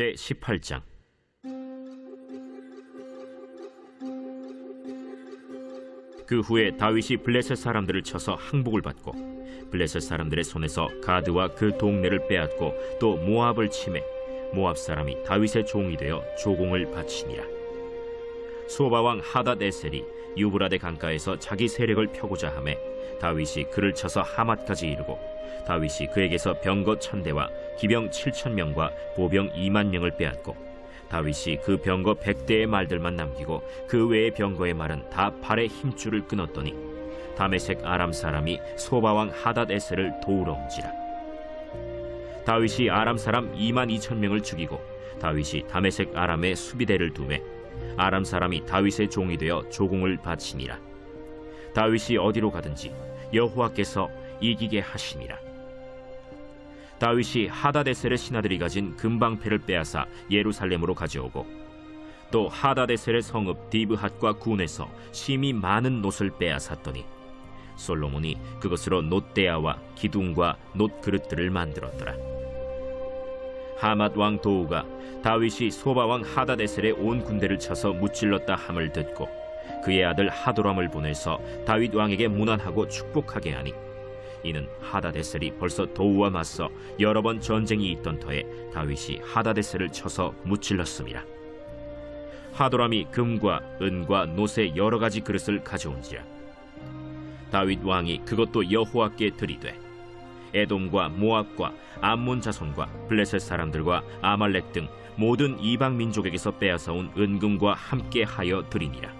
제 18장. 그 후에 다윗이 블레셋 사람들을 쳐서 항복을 받고 블레셋 사람들의 손에서 가드와 그 동네를 빼앗고 또 모압을 침해 모압 사람이 다윗의 종이 되어 조공을 바치니라. 소바 왕 하닷 에셀이 유브라데 강가에서 자기 세력을 펴고자 하매 다윗이 그를 쳐서 하맛까지 이르고 다윗이 그에게서 병거 천대와 기병 칠천 명과 보병 이만 명을 빼앗고 다윗이 그 병거 백대의 말들만 남기고 그 외의 병거의 말은 다 팔의 힘줄을 끊었더니 다메색 아람 사람이 소바 왕 하닷 에셀을 도우러 온지라. 다윗이 아람 사람 2만 2천 명을 죽이고 다윗이 다메색 아람의 수비대를 두매 아람 사람이 다윗의 종이 되어 조공을 바치니라 다윗이 어디로 가든지 여호와께서 이기게 하시니라. 다윗이 하다데셀의 신하들이 가진 금방패를 빼앗아 예루살렘으로 가져오고 또 하다데셀의 성읍 디브핫과 군에서 심히 많은 놋을 빼앗았더니 솔로몬이 그것으로 놋대야와 기둥과 놋 그릇들을 만들었더라. 하맛 왕 도우가 다윗이 소바 왕 하다데셀의 온 군대를 쳐서 무찔렀다 함을 듣고 그의 아들 하도람을 보내서 다윗 왕에게 문안하고 축복하게 하니 이는 하다데셀이 벌써 도우와 맞서 여러 번 전쟁이 있던 터에 다윗이 하다데셀을 쳐서 무찔렀습니다. 하도람이 금과 은과 놋의 여러 가지 그릇을 가져온지라 다윗 왕이 그것도 여호와께 드리되 에돔과 모압과 암몬 자손과 블레셋 사람들과 아말렉 등 모든 이방 민족에게서 빼앗아온 은금과 함께 하여 드리니라.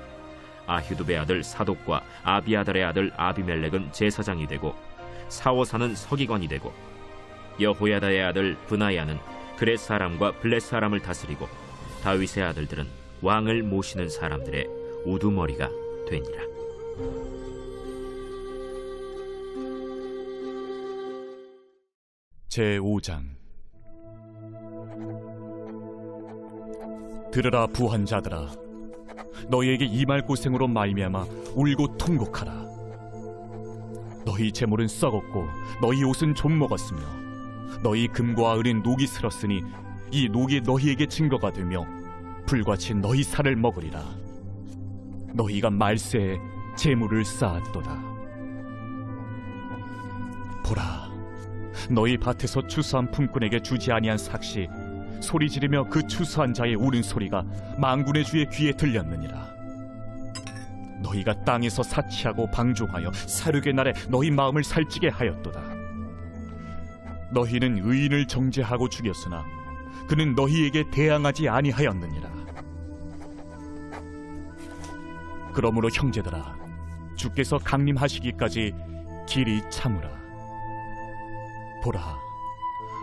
아휴두베 아들 사독과 아비아달의 아들 아비멜렉은 제사장이 되고 사오사는 서기관이 되고 여호야다의 아들 브나야는 그렛 사람과 블렛 사람을 다스리고 다윗의 아들들은 왕을 모시는 사람들의 우두머리가 되니라. 제 5장 들으라 부한 자들아 너희에게 이 말 고생으로 말미암아 울고 통곡하라. 너희 재물은 썩었고 너희 옷은 좀 먹었으며 너희 금과 은은 녹이 슬었으니 이 녹이 너희에게 증거가 되며 불같이 너희 살을 먹으리라. 너희가 말세에 재물을 쌓았도다. 보라 너희 밭에서 추수한 품꾼에게 주지 아니한 삭시 소리 지르며 그 추수한 자의 우는 소리가 망군의 주의 귀에 들렸느니라. 너희가 땅에서 사치하고 방종하여 사륙의 날에 너희 마음을 살찌게 하였도다. 너희는 의인을 정죄하고 죽였으나 그는 너희에게 대항하지 아니하였느니라. 그러므로 형제들아 주께서 강림하시기까지 길이 참으라. 보라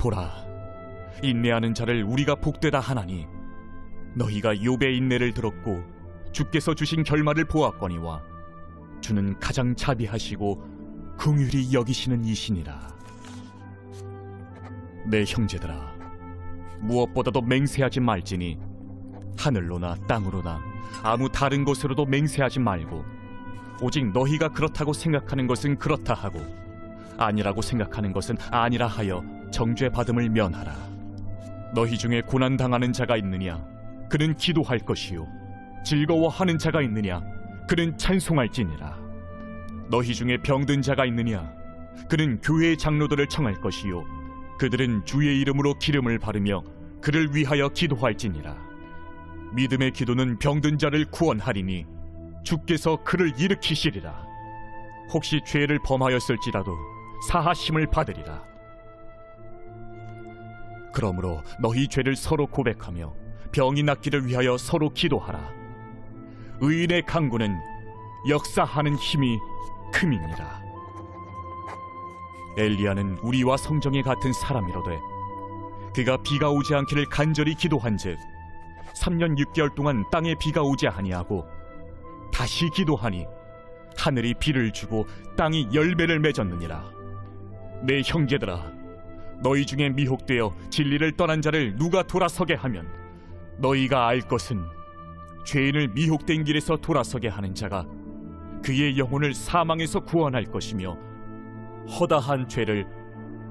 보라 인내하는 자를 우리가 복되다 하나니 너희가 욥의 인내를 들었고 주께서 주신 결말을 보았거니와 주는 가장 자비하시고 긍휼히 여기시는 이시니라. 내 형제들아 무엇보다도 맹세하지 말지니 하늘로나 땅으로나 아무 다른 곳으로도 맹세하지 말고 오직 너희가 그렇다고 생각하는 것은 그렇다 하고 아니라고 생각하는 것은 아니라 하여 정죄 받음을 면하라. 너희 중에 고난 당하는 자가 있느냐? 그는 기도할 것이요. 즐거워하는 자가 있느냐? 그는 찬송할지니라. 너희 중에 병든 자가 있느냐? 그는 교회의 장로들을 청할 것이요. 그들은 주의 이름으로 기름을 바르며 그를 위하여 기도할지니라 믿음의 기도는 병든 자를 구원하리니 주께서 그를 일으키시리라 혹시 죄를 범하였을지라도 사하심을 받으리라. 그러므로 너희 죄를 서로 고백하며 병이 낫기를 위하여 서로 기도하라. 의인의 강구는 역사하는 힘이 큼이니라. 엘리야는 우리와 성정이 같은 사람이로되 그가 비가 오지 않기를 간절히 기도한즉 3년 6개월 동안 땅에 비가 오지 아니하고 다시 기도하니 하늘이 비를 주고 땅이 열매를 맺었느니라 내 형제들아 너희 중에 미혹되어 진리를 떠난 자를 누가 돌아서게 하면 너희가 알 것은 죄인을 미혹된 길에서 돌아서게 하는 자가 그의 영혼을 사망에서 구원할 것이며 허다한 죄를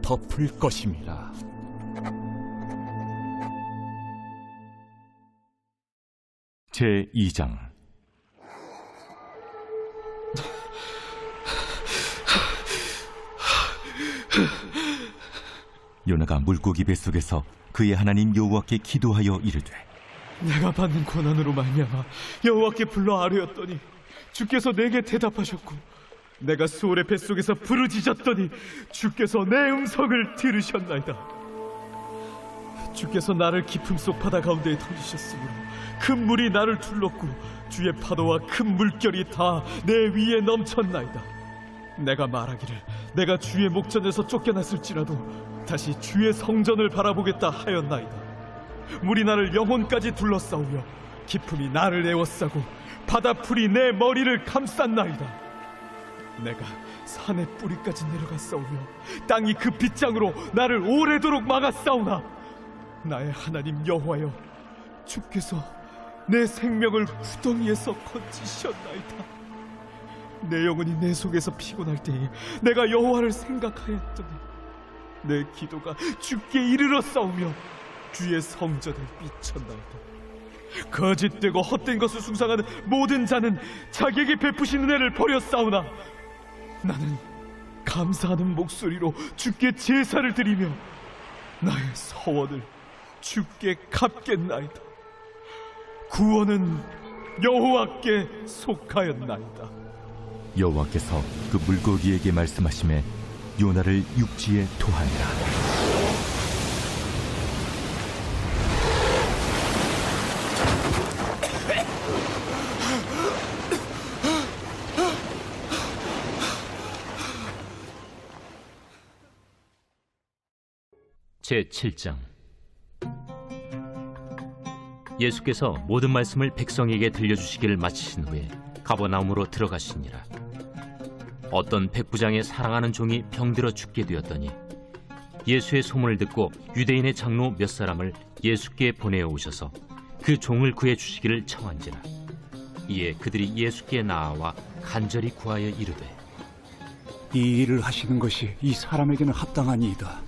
덮을 것임이라. 제 2장 요나가 물고기 뱃속에서 그의 하나님 여호와께 기도하여 이르되 내가 받는 고난으로 말미암아 여호와께 불러 아뢰었더니 주께서 내게 대답하셨고 내가 수월의 뱃속에서 부르짖었더니 주께서 내 음성을 들으셨나이다. 주께서 나를 깊음 속 바다 가운데에 던지셨으므로 큰 물이 나를 둘렀고 주의 파도와 큰 물결이 다 내 위에 넘쳤나이다. 내가 말하기를 내가 주의 목전에서 쫓겨났을지라도 다시 주의 성전을 바라보겠다 하였나이다 물이 나를 영혼까지 둘러싸우며 기품이 나를 에워싸고 바다풀이 내 머리를 감쌌나이다. 내가 산의 뿌리까지 내려갔사오며 땅이 그 빗장으로 나를 오래도록 막았사오나 나의 하나님 여호와여 주께서 내 생명을 구덩이에서 건지셨나이다. 내 영혼이 내 속에서 피곤할 때에 내가 여호와를 생각하였더니 내 기도가 이르러 싸우며 주의 성전에 미쳤나이다. 거짓되고 헛된 것을 숭상하는 모든 자는 자기에게 베푸신 은혜를 버렸사오나 나는 감사하는 목소리로 주께 제사를 드리며 나의 서원을 주께 갚겠나이다. 구원은 여호와께 속하였나이다. 여호와께서 그 물고기에게 말씀하심에 요나를 육지에 토하니라. 제 7장. 예수께서 모든 말씀을 백성에게 들려주시기를 마치신 후에 가버나움으로 들어가시니라 어떤 백부장의 사랑하는 종이 병들어 죽게 되었더니 예수의 소문을 듣고 유대인의 장로 몇 사람을 예수께 보내어 오셔서 그 종을 구해 주시기를 청한지라 이에 그들이 예수께 나아와 간절히 구하여 이르되 이 일을 하시는 것이 이 사람에게는 합당하니이다.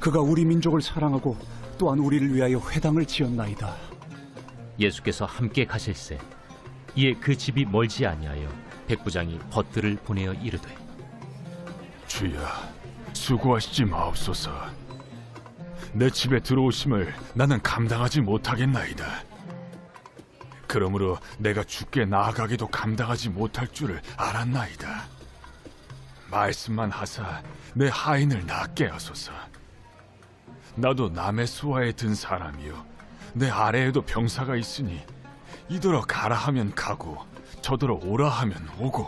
그가 우리 민족을 사랑하고 또한 우리를 위하여 회당을 지었나이다. 예수께서 함께 가실새 이에 그 집이 멀지 아니하여 백부장이 벗들을 보내어 이르되 주여, 수고하시지 마옵소서. 내 집에 들어오심을 나는 감당하지 못하겠나이다. 그러므로 내가 주께 나아가기도 감당하지 못할 줄을 알았나이다. 말씀만 하사 내 하인을 낫게 하소서. 나도 남의 수하에 든 사람이요. 내 아래에도 병사가 있으니 이더러 가라 하면 가고 저더러 오라 하면 오고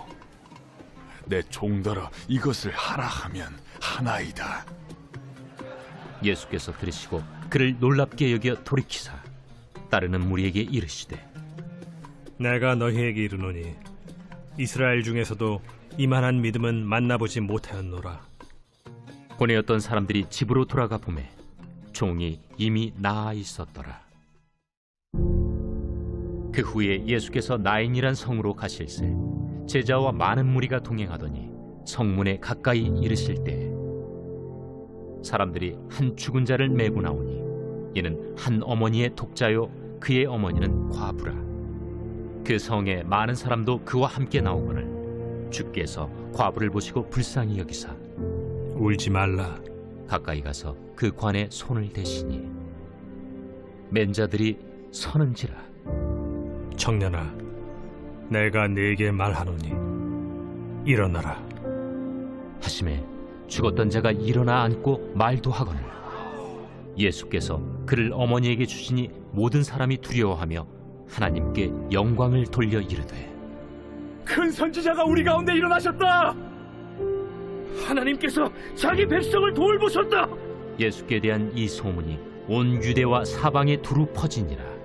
내 종더러 이것을 하라 하면 하나이다. 예수께서 들으시고 그를 놀랍게 여겨 돌이키사 따르는 무리에게 이르시되 내가 너희에게 이르노니 이스라엘 중에서도 이만한 믿음은 만나보지 못하였노라. 보내었던 사람들이 집으로 돌아가 보매 종이 이미 나아 있었더라. 그 후에 예수께서 나인이란 성으로 가실새 제자와 많은 무리가 동행하더니 성문에 가까이 이르실 때 사람들이 한 죽은 자를 메고 나오니 이는 한 어머니의 독자요 그의 어머니는 과부라 그 성에 많은 사람도 그와 함께 나오거늘 주께서 과부를 보시고 불쌍히 여기사 울지 말라. 가까이 가서 그 관에 손을 대시니 맨자들이 서는지라 청년아, 내가 네게 말하노니 일어나라. 하심에 죽었던 자가 일어나 앉고 말도 하거늘 예수께서 그를 어머니에게 주시니 모든 사람이 두려워하며 하나님께 영광을 돌려 이르되 큰 선지자가 우리 가운데 일어나셨다. 하나님께서 자기 백성을 돌보셨다. 예수께 대한 이 소문이 온 유대와 사방에 두루 퍼지니라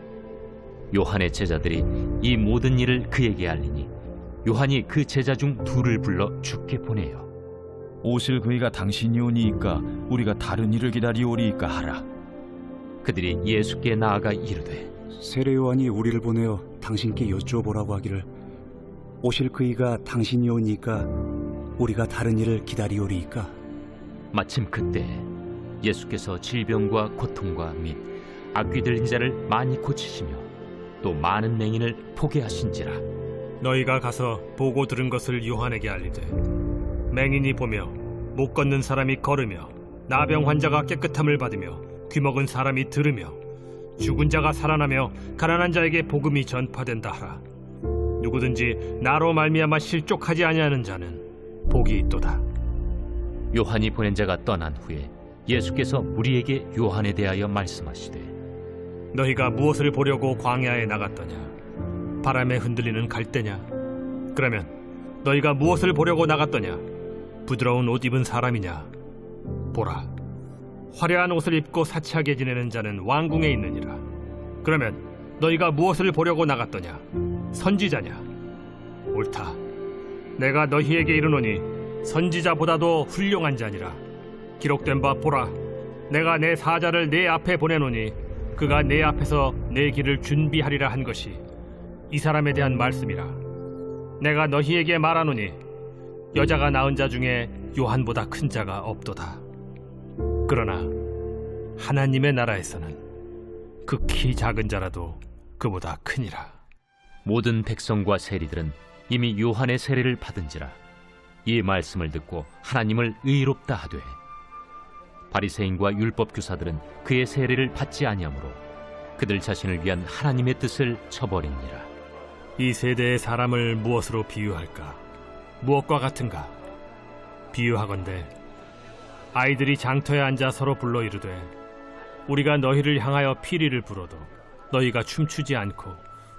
요한의 제자들이 이 모든 일을 그에게 알리니 요한이 그 제자 중 둘을 불러 죽게 보내요 오실 그이가 당신이 오니이까 우리가 다른 일을 기다리오리이까 하라. 그들이 예수께 나아가 이르되 세례 요한이 우리를 보내어 당신께 여쭈어보라고 하기를 오실 그이가 당신이 오니까 우리가 다른 일을 기다리오리이까 마침 그때 예수께서 질병과 고통과 및 악귀 들린 자를 많이 고치시며 또 많은 맹인을 포게 하신지라. 너희가 가서 보고 들은 것을 요한에게 알리되 맹인이 보며 못 걷는 사람이 걸으며 나병 환자가 깨끗함을 받으며 귀먹은 사람이 들으며 죽은 자가 살아나며 가난한 자에게 복음이 전파된다 하라. 누구든지 나로 말미암아 실족하지 아니하는 자는 복이 있도다. 요한이 보낸 자가 떠난 후에 예수께서 우리에게 요한에 대하여 말씀하시되 너희가 무엇을 보려고 광야에 나갔더냐? 바람에 흔들리는 갈대냐? 그러면 너희가 무엇을 보려고 나갔더냐? 부드러운 옷 입은 사람이냐? 보라 화려한 옷을 입고 사치하게 지내는 자는 왕궁에 있느니라. 그러면 너희가 무엇을 보려고 나갔더냐? 선지자냐? 옳다. 내가 너희에게 이르노니 선지자보다도 훌륭한 자니라. 기록된 바 보라 내가 내 사자를 내 앞에 보내노니 그가 내 앞에서 내 길을 준비하리라 한 것이 이 사람에 대한 말씀이라. 내가 너희에게 말하노니 여자가 낳은 자 중에 요한보다 큰 자가 없도다. 그러나 하나님의 나라에서는 극히 작은 자라도 그보다 크니라. 모든 백성과 세리들은 이미 요한의 세례를 받은지라 이 말씀을 듣고 하나님을 의롭다 하되 바리새인과 율법 교사들은 그의 세례를 받지 아니하므로 그들 자신을 위한 하나님의 뜻을 쳐버리니라 이 세대의 사람을 무엇으로 비유할까? 무엇과 같은가? 비유하건대 아이들이 장터에 앉아 서로 불러 이르되 우리가 너희를 향하여 피리를 불어도 너희가 춤추지 않고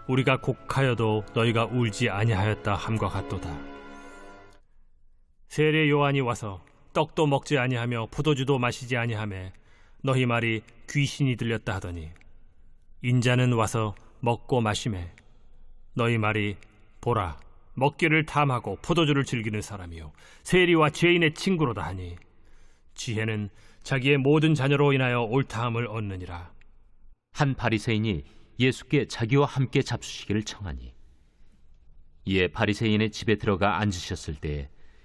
우리가 곡하여도 너희가 울지 아니하였다 함과 같도다. 세례 요한이 와서 떡도 먹지 아니하며 포도주도 마시지 아니하며 너희 말이 귀신이 들렸다 하더니 인자는 와서 먹고 마시매 너희 말이 보라 먹기를 탐하고 포도주를 즐기는 사람이요 세리와 죄인의 친구로다 하니 지혜는 자기의 모든 자녀로 인하여 옳다함을 얻느니라. 한 바리새인이 예수께 자기와 함께 잡수시기를 청하니 이에 바리새인의 집에 들어가 앉으셨을 때에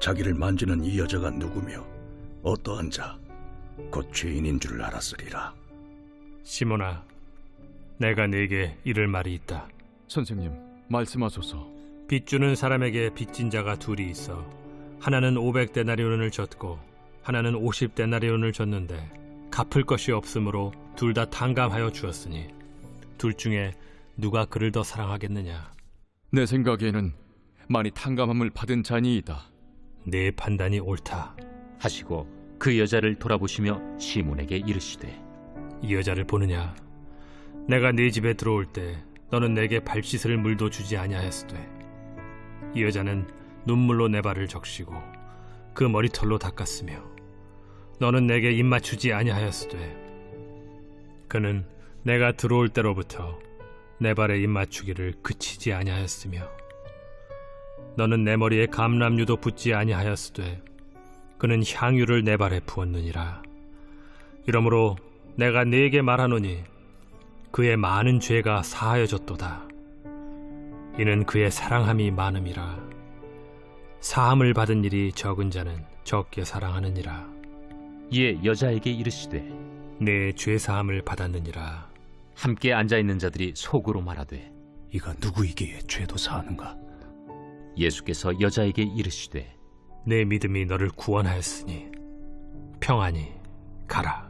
자기를 만지는 이 여자가 누구며 어떠한 자, 곧 죄인인 줄 알았으리라. 시몬아 내가 네게 이를 말이 있다 선생님, 말씀하소서. 빚 주는 사람에게 빚진 자가 둘이 있어 하나는 500데나리온을 줬고 하나는 50데나리온을 줬는데 갚을 것이 없으므로 둘 다 탕감하여 주었으니 둘 중에 누가 그를 더 사랑하겠느냐 내 생각에는 많이 탕감함을 받은 자니이다. 내 판단이 옳다. 하시고 그 여자를 돌아보시며 시몬에게 이르시되 이 여자를 보느냐? 내가 네 집에 들어올 때 너는 내게 발 씻을 물도 주지 아니하였으되 이 여자는 눈물로 내 발을 적시고 그 머리털로 닦았으며 너는 내게 입 맞추지 아니하였으되 그는 내가 들어올 때로부터 내 발에 입 맞추기를 그치지 아니하였으며 너는 내 머리에 감람유도 붓지 아니하였으되 그는 향유를 내 발에 부었느니라 이러므로 내가 네게 말하노니 그 그의 많은 죄가 사하여졌도다. 이는 그의 사랑함이 많음이라. 사함을 받은 일이 적은 자는 적게 사랑하느니라. 이에 여자에게 이르시되 내 죄 사함을 받았느니라. 함께 앉아 있는 자들이 속으로 말하되 이가 누구이기에 죄도 사하는가? 예수께서 여자에게 이르시되 내 믿음이 너를 구원하였으니 평안히 가라.